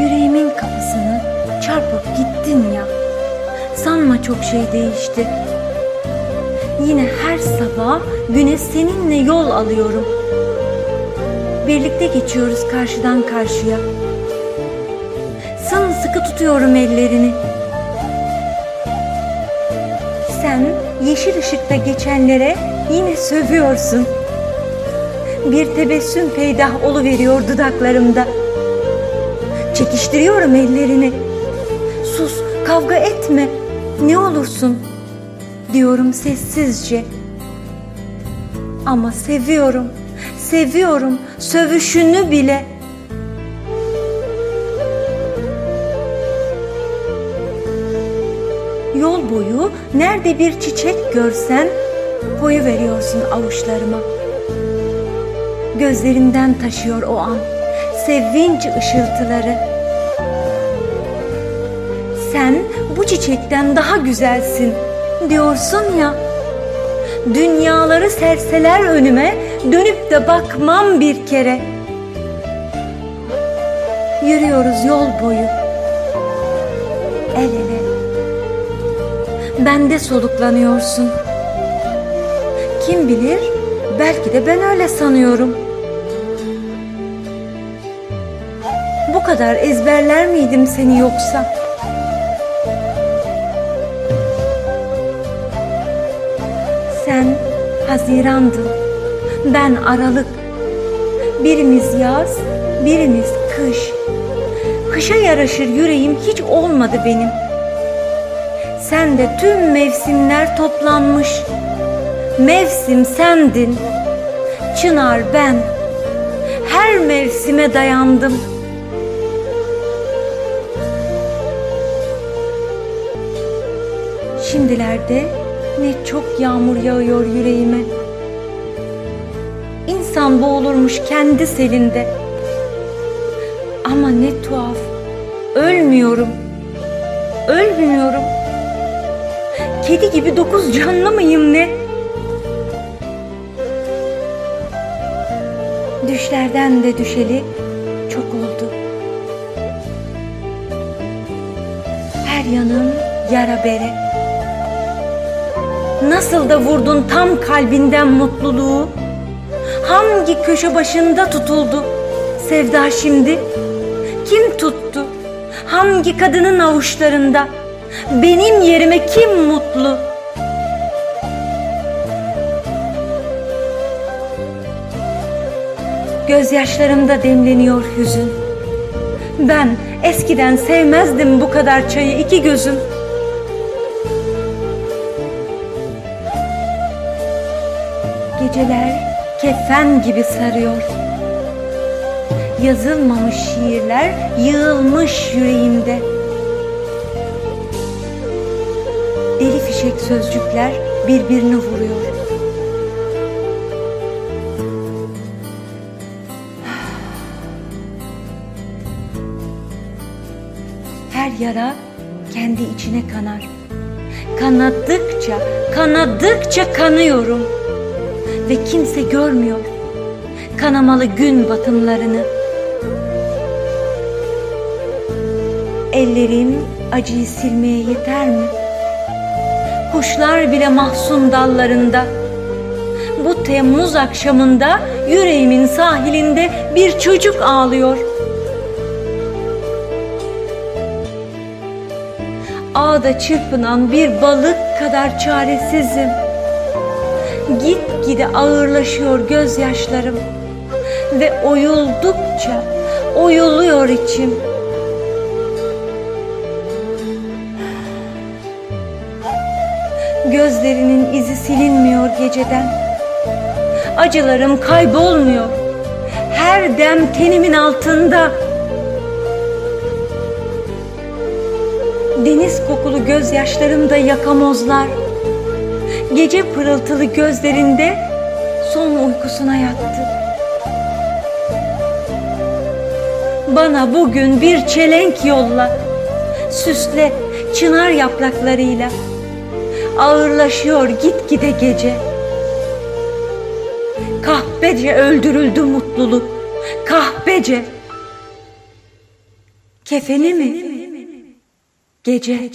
Yüreğimin kapısını çarpıp gittin ya. Sanma çok şey değişti. Yine her sabah güne seninle yol alıyorum. Birlikte geçiyoruz karşıdan karşıya. Sımsıkı tutuyorum ellerini. Sen yeşil ışıkta geçenlere yine sövüyorsun. Bir tebessüm peydah oluveriyor dudaklarımda. Çekiştiriyorum ellerini. Sus, kavga etme. Ne olursun diyorum sessizce. Ama seviyorum. Seviyorum sövüşünü bile. Yol boyu nerede bir çiçek görsen koyu veriyorsun avuçlarıma. Gözlerimden taşıyor o an sevinç ışıltıları. Sen bu çiçekten daha güzelsin diyorsun ya. Dünyaları serseler önüme dönüp de bakmam bir kere. Yürüyoruz yol boyu. El ele. Bende soluklanıyorsun. Kim bilir belki de ben öyle sanıyorum. Bu kadar ezberler miydim seni yoksa? Sen Haziran'dın, ben Aralık. Birimiz yaz, birimiz kış. Kışa yaraşır yüreğim hiç olmadı benim. Sen de tüm mevsimler toplanmış. Mevsim sendin. Çınar ben. Her mevsime dayandım. Şimdilerde ne çok yağmur yağıyor yüreğime. İnsan boğulurmuş kendi selinde. Ama ne tuhaf. Ölmüyorum. Ölmüyorum. Kedi gibi dokuz canlı mıyım ne? Düşlerden de düşeli çok oldu. Her yanım yara bere. Nasıl da vurdun tam kalbinden mutluluğu? Hangi köşe başında tutuldu sevda şimdi? Kim tuttu? Hangi kadının avuçlarında? Benim yerime kim mutlu? Gözyaşlarımda demleniyor hüzün. Ben eskiden sevmezdim bu kadar çayı iki gözüm. Geceler kefen gibi sarıyor. Yazılmamış şiirler yığılmış yüreğimde. Deli fişek sözcükler birbirini vuruyor. Her yara kendi içine kanar. Kanadıkça, kanadıkça kanıyorum ve kimse görmüyor kanamalı gün batımlarını. Ellerim acıyı silmeye yeter mi? Kuşlar bile mahzun dallarında. Bu Temmuz akşamında yüreğimin sahilinde bir çocuk ağlıyor. Ağda çırpınan bir balık kadar çaresizim. Gitgide ağırlaşıyor gözyaşlarım ve oyuldukça oyuluyor içim. Gözlerinin izi silinmiyor geceden. Acılarım kaybolmuyor. Her dem tenimin altında. Deniz kokulu gözyaşlarımda yakamozlar. Gece pırıltılı gözlerinde son uykusuna yattı. Bana bugün bir çelenk yolla. Süsle çınar yapraklarıyla. Ağırlaşıyor gitgide gece. Kahpece öldürüldü mutluluk. Kahpece. Kefeni mi? Gece.